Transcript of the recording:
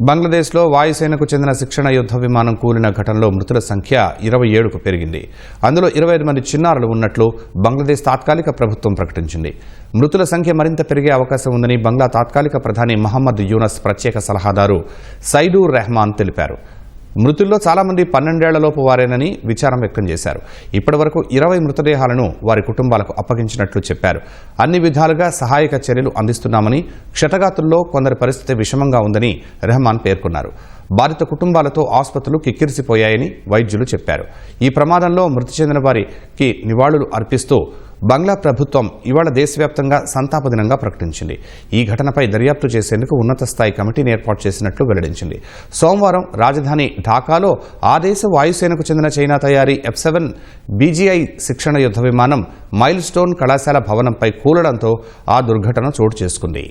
బంగ్లాదేశ్లో వాయుసేనకు చెందిన శిక్షణ యుద్ధ విమానం కూలిన ఘటనలో మృతుల సంఖ్య ఇరవై ఏడుకు పెరిగింది. అందులో ఇరవై ఐదు మంది చిన్నారులు ఉన్నట్లు బంగ్లాదేశ్ తాత్కాలిక ప్రభుత్వం ప్రకటించింది. మృతుల సంఖ్య మరింత పెరిగే అవకాశం ఉందని బంగ్లా తాత్కాలిక ప్రధాని మహమ్మద్ యూనస్ ప్రత్యేక సలహాదారు సైదూర్ రెహమాన్ తెలిపారు. మృతుల్లో చాలామంది పన్నెండేళ్ళలోపు వారేనని విచారం వ్యక్తం చేశారు. ఇప్పటివరకు ఇరవై మృతదేహాలను వారి కుటుంబాలకు అప్పగించినట్లు చెప్పారు. అన్ని విధాలుగా సహాయక చర్యలు అందిస్తున్నామని క్షతగాతుల్లో కొందరి పరిస్థితి విషమంగా ఉందని రెహమాన్ పేర్కొన్నారు. బాధిత కుటుంబాలతో ఆసుపత్రులు కిక్కిరిసిపోయాయని వైద్యులు చెప్పారు. ఈ ప్రమాదంలో మృతి చెందిన వారికి నివాళులు అర్పిస్తూ బంగ్లా ప్రభుత్వం ఇవాళ దేశవ్యాప్తంగా సంతాప దినంగా ప్రకటించింది. ఈ ఘటనపై దర్యాప్తు చేసేందుకు ఉన్నత స్థాయి కమిటీని ఏర్పాటు చేసినట్లు వెల్లడించింది. సోమవారం రాజధాని ఢాకాలో ఆ దేశ వాయుసేనకు చెందిన చైనా తయారీ ఎఫ్ సెవెన్ బీజీఐ శిక్షణ యుద్ధ విమానం మైల్ స్టోన్ కళాశాల భవనంపై కూలడంతో ఆ దుర్ఘటన చోటు చేసుకుంది.